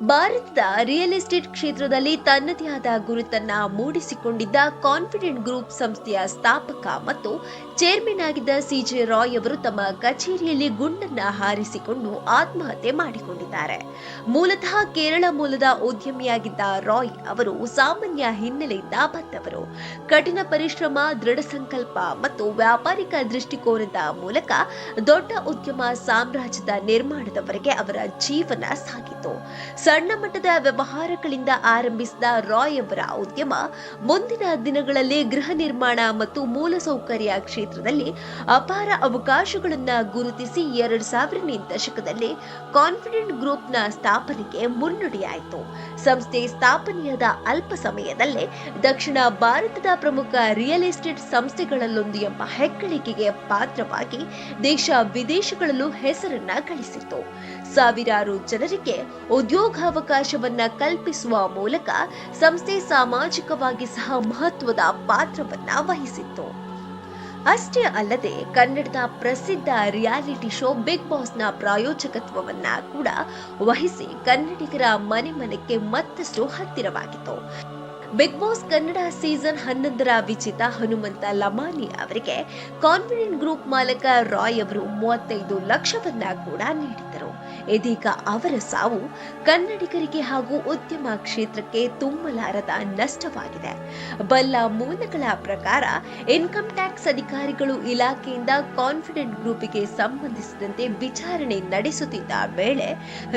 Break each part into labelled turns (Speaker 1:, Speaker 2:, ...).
Speaker 1: ಭಾರತದ real estate ಕ್ಷೇತ್ರದಲ್ಲಿ ತನ್ನದೇ ಆದ ಗುರುತನ್ನ ಮೂಡಿಸಿಕೊಂಡಿದ್ದ ಕಾನ್ಫಿಡೆಂಟ್ ಗ್ರೂಪ್ ಸಂಸ್ಥೆಯ ಸ್ಥಾಪಕ ಮತ್ತು ಚೇರ್ಮನ್ ಆಗಿದ್ದ ಸಿಜೆ ರಾಯ್ ಅವರು ತಮ್ಮ ಕಚೇರಿಯಲ್ಲಿ ಗುಂಡನ್ನ ಹಾರಿಸಿಕೊಂಡು ಆತ್ಮಹತ್ಯೆ ಮಾಡಿಕೊಂಡಿದ್ದಾರೆ. ಮೂಲತಃ ಕೇರಳ ಮೂಲದ ಉದ್ಯಮಿಯಾಗಿದ್ದ ರಾಯ್ ಅವರು ಸಾಮಾನ್ಯ ಹಿನ್ನೆಲೆಯಿಂದ ಬಂದವರು. ಕಠಿಣ ಪರಿಶ್ರಮ, ದೃಢ ಸಂಕಲ್ಪ ಮತ್ತು ವ್ಯಾಪಾರಿಕ ದೃಷ್ಟಿಕೋನದ ಮೂಲಕ ದೊಡ್ಡ ಉದ್ಯಮ ಸಾಮ್ರಾಜ್ಯದ ನಿರ್ಮಾಣದವರೆಗೆ ಅವರ ಜೀವನ ಸಾಗಿತು. ಸಣ್ಣ ಮಟ್ಟದ ವ್ಯವಹಾರಗಳಿಂದ ಆರಂಭಿಸಿದ ರಾಯ್ ಅವರ ಉದ್ಯಮ ಮುಂದಿನ ದಿನಗಳಲ್ಲಿ ಗೃಹ ನಿರ್ಮಾಣ ಮತ್ತು ಮೂಲಸೌಕರ್ಯ ಕ್ಷೇತ್ರದಲ್ಲಿ ಅಪಾರ ಅವಕಾಶಗಳನ್ನು ಗುರುತಿಸಿ ಎರಡ್ ಸಾವಿರನೇ ದಶಕದಲ್ಲಿ ಕಾನ್ಫಿಡೆಂಟ್ ಗ್ರೂಪ್ನ ಸ್ಥಾಪನೆಗೆ ಮುನ್ನುಡಿಯಾಯಿತು. ಸಂಸ್ಥೆ ಸ್ಥಾಪನೆಯಾದ ಅಲ್ಪ ಸಮಯದಲ್ಲೇ ದಕ್ಷಿಣ ಭಾರತದ ಪ್ರಮುಖ ರಿಯಲ್ ಎಸ್ಟೇಟ್ ಸಂಸ್ಥೆಗಳಲ್ಲೊಂದು ಎಂಬ ಹೆಗ್ಗಳಿಕೆಗೆ ಪಾತ್ರವಾಗಿ ದೇಶ ವಿದೇಶಗಳಲ್ಲೂ ಹೆಸರನ್ನ ಗಳಿಸಿತು ಸಾವಿರಾರು ಜನರಿಗೆ ಉದ್ಯೋಗಾವಕಾಶವನ್ನ ಕಲ್ಪಿಸುವ ಮೂಲಕ ಸಂಸ್ಥೆ ಸಾಮಾಜಿಕವಾಗಿ ಸಹ ಮಹತ್ವದ ಪಾತ್ರವನ್ನ ವಹಿಸಿತ್ತು. ಅಷ್ಟೇ ಅಲ್ಲದೆ ಕನ್ನಡದ ಪ್ರಸಿದ್ಧ ರಿಯಾಲಿಟಿ ಶೋ ಬಿಗ್ ಬಾಸ್ನ ಪ್ರಾಯೋಜಕತ್ವವನ್ನ ಕೂಡ ವಹಿಸಿ ಕನ್ನಡಿಗರ ಮನೆ ಮನೆಗೆ ಮತ್ತಷ್ಟು ಹತ್ತಿರವಾಗಿತ್ತು. ಬಿಗ್ ಬಾಸ್ ಕನ್ನಡ ಸೀಸನ್ ಹನ್ನೊಂದರ ವಿಜೇತ ಹನುಮಂತ ಲಮಾನಿ ಅವರಿಗೆ ಕಾನ್ಫಿಡೆಂಟ್ ಗ್ರೂಪ್ ಮಾಲಕ ರಾಯ್ ಅವರು ಮೂವತ್ತೈದು ಲಕ್ಷವನ್ನ ಕೂಡ ನೀಡಿದ್ದರು. ಇದೀಗ ಅವರ ಸಾವು ಕನ್ನಡಿಗರಿಗೆ ಹಾಗೂ ಉದ್ಯಮ ಕ್ಷೇತ್ರಕ್ಕೆ ತುಂಬಲಾರದ ನಷ್ಟವಾಗಿದೆ. ಬಲ್ಲ ಮೂಲಗಳ ಪ್ರಕಾರ ಇನ್ಕಮ್ ಟ್ಯಾಕ್ಸ್ ಅಧಿಕಾರಿಗಳು ಇಲಾಖೆಯಿಂದ ಕಾನ್ಫಿಡೆಂಟ್ ಗ್ರೂಪಿಗೆ ಸಂಬಂಧಿಸಿದಂತೆ ವಿಚಾರಣೆ ನಡೆಸುತ್ತಿದ್ದ ವೇಳೆ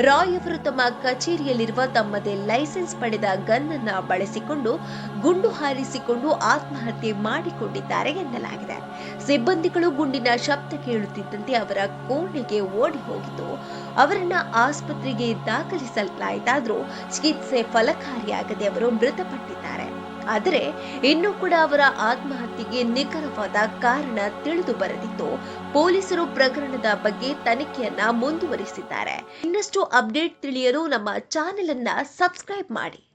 Speaker 1: ರಾಯ್ ಅವರು ತಮ್ಮ ಕಚೇರಿಯಲ್ಲಿರುವ ತಮ್ಮದೇ ಲೈಸೆನ್ಸ್ ಪಡೆದ ಗನ್ ಅನ್ನ ಬಳಸಿಕೊಂಡು ಗುಂಡು ಹಾರಿಸಿಕೊಂಡು ಆತ್ಮಹತ್ಯೆ ಮಾಡಿಕೊಂಡಿದ್ದಾರೆ ಎನ್ನಲಾಗಿದೆ. ಸಿಬ್ಬಂದಿಗಳು ಗುಂಡಿನ ಶಬ್ದ ಕೇಳುತ್ತಿದ್ದಂತೆ ಅವರ ಕೋಣೆಗೆ ಓಡಿ ಹೋಗಿದ್ದು ಅವರನ್ನ ಆಸ್ಪತ್ರೆಗೆ ದಾಖಲಿಸಲಾಯಿತಾದ್ರೂ ಚಿಕಿತ್ಸೆ ಫಲಕಾರಿಯಾಗದೆ ಅವರು ಮೃತಪಟ್ಟಿದ್ದಾರೆ. ಆದರೆ ಇನ್ನೂ ಕೂಡ ಅವರ ಆತ್ಮಹತ್ಯೆಗೆ ನಿಖರವಾದ ಕಾರಣ ತಿಳಿದು ಬರದಿದ್ದು ಪೊಲೀಸರು ಪ್ರಕರಣದ ಬಗ್ಗೆ ತನಿಖೆಯನ್ನ ಮುಂದುವರಿಸಿದ್ದಾರೆ. ಇನ್ನಷ್ಟು ಅಪ್ಡೇಟ್ ತಿಳಿಯಲು ನಮ್ಮ ಚಾನೆಲ್ ಅನ್ನ ಸಬ್ಸ್ಕ್ರೈಬ್ ಮಾಡಿ.